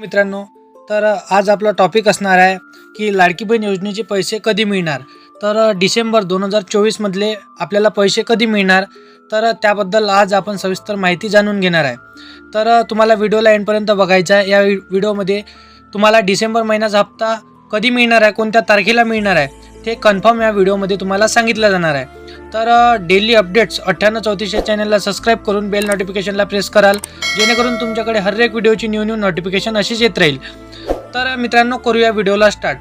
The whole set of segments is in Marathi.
मित्रांनो तर आज आपला टॉपिक असणार आहे की लाडकी बहीण योजनेचे पैसे कधी मिळणार? तर डिसेंबर दोन हजार चोवीसमधले आपल्याला पैसे कधी मिळणार? तर त्याबद्दल आज आपण सविस्तर माहिती जाणून घेणार आहे. तर तुम्हाला व्हिडिओला एंडपर्यंत बघायचं आहे. या व्हिडिओमध्ये तुम्हाला डिसेंबर महिन्याचा हप्ता कधी मिळणार आहे? कोणत्या तारखेला मिळणार आहे? ते कन्फर्म या व्हिडिओमध्ये तुम्हाला सांगितलं जाणार आहे. तर डेली अपडेट्स अठ्ठ्याण्णव चौतीस या चॅनलला सबस्क्राईब करून बेल नोटिफिकेशनला प्रेस कराल. जेणेकरून तुमच्याकडे हर एक व्हिडिओची न्यू न्यू नोटिफिकेशन अशीच येत राहील. तर मित्रांनो करूया व्हिडिओला स्टार्ट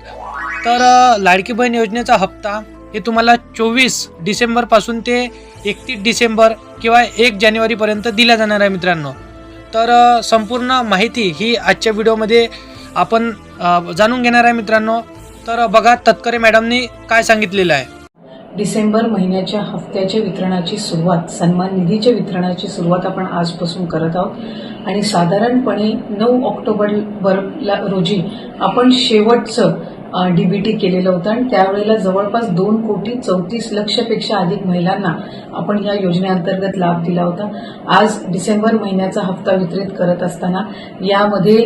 तर लाडकी बहीण योजनेचा हप्ता हे तुम्हाला चोवीस डिसेंबरपासून ते एकतीस डिसेंबर किंवा एक जानेवारीपर्यंत दिला जाणार आहे मित्रांनो. तर संपूर्ण माहिती ही आजच्या व्हिडिओमध्ये आपण जाणून घेणार आहे मित्रांनो. तर बघा तत्करे मॅडमनी काय सांगितलेलं आहे. डिसेंबर महिन्याच्या हप्त्याच्या वितरणाची सुरुवात सन्मान निधीच्या वितरणाची सुरुवात आपण आजपासून करत आहोत. आणि साधारणपणे नऊ ऑक्टोबर रोजी आपण शेवटचं डीबीटी केलेलं होतं. आणि त्यावेळेला जवळपास दोन कोटी चौतीस लक्षपेक्षा अधिक महिलांना आपण या योजनेअंतर्गत लाभ दिला होता. आज डिसेंबर महिन्याचा हप्ता वितरित करत असताना यामध्ये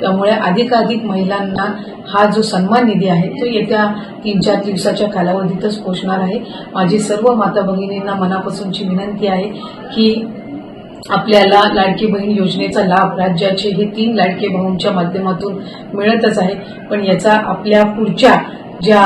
त्यामुळे अधिकाधिक महिलांना हा जो सन्मान निधी आहे तो येत्या तीन चार दिवसाच्या कालावधीतच पोचणार आहे. माझी सर्व माता भगिनींना मनापासूनची विनंती आहे की आपल्याला लाडकी बहीण योजनेचा लाभ राज्याचे हे तीन लाडके भाऊंच्या माध्यमातून मिळतच आहे. पण याचा आपल्या पुढच्या ज्या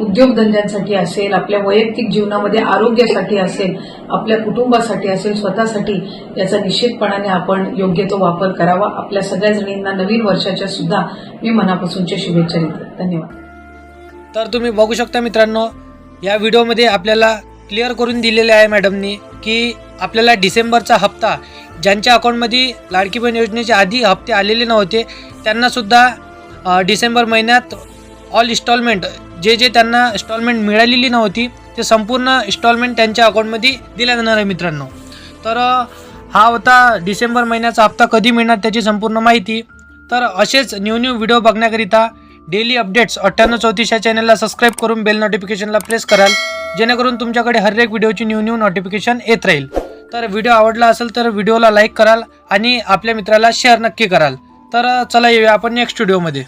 उद्योगधंद्यांसाठी असेल आपल्या वैयक्तिक जीवनामध्ये आरोग्यासाठी असेल आपल्या कुटुंबासाठी असेल स्वतःसाठी याचा निश्चितपणाने आपण योग्य तो वापर करावा. आपल्या सगळ्या जणींना नवीन वर्षाच्या सुद्धा मी मनापासूनच्या शुभेच्छा देते. धन्यवाद. तर तुम्ही बघू शकता मित्रांनो या व्हिडिओमध्ये आपल्याला क्लिअर करून दिलेले आहे मॅडमनी की आपल्याला डिसेंबरचा हप्ता ज्यांच्या अकाउंटमध्ये लाडकी बहीण योजनेचे आधी हप्ते आलेले नव्हते त्यांनासुद्धा डिसेंबर महिन्यात ऑल इन्स्टॉलमेंट जे जे त्यांना इन्स्टॉलमेंट मिळालेली नव्हती ते संपूर्ण इन्स्टॉलमेंट त्यांच्या अकाउंटमध्ये दिल्या जाणार आहे मित्रांनो. तर हा होता डिसेंबर महिन्याचा हप्ता कधी मिळणार त्याची संपूर्ण माहिती. तर असेच न्यू न्यू व्हिडिओ बघण्याकरिता डेली अपडेट्स अठ्ठ्याण्णव चौतीस या चॅनलला सबस्क्राईब करून बेल नोटिफिकेशनला प्रेस कराल जेणेकरून तुमच्याकडे हर एक व्हिडिओची न्यू न्यू नोटिफिकेशन येत राहील. तर व्हिडिओ आवडला असेल तर व्हिडिओला लाईक कराल आणि आपल्या मित्राला शेअर नक्की कराल. तर चला येऊया आपण नेक्स्ट व्हिडिओमध्ये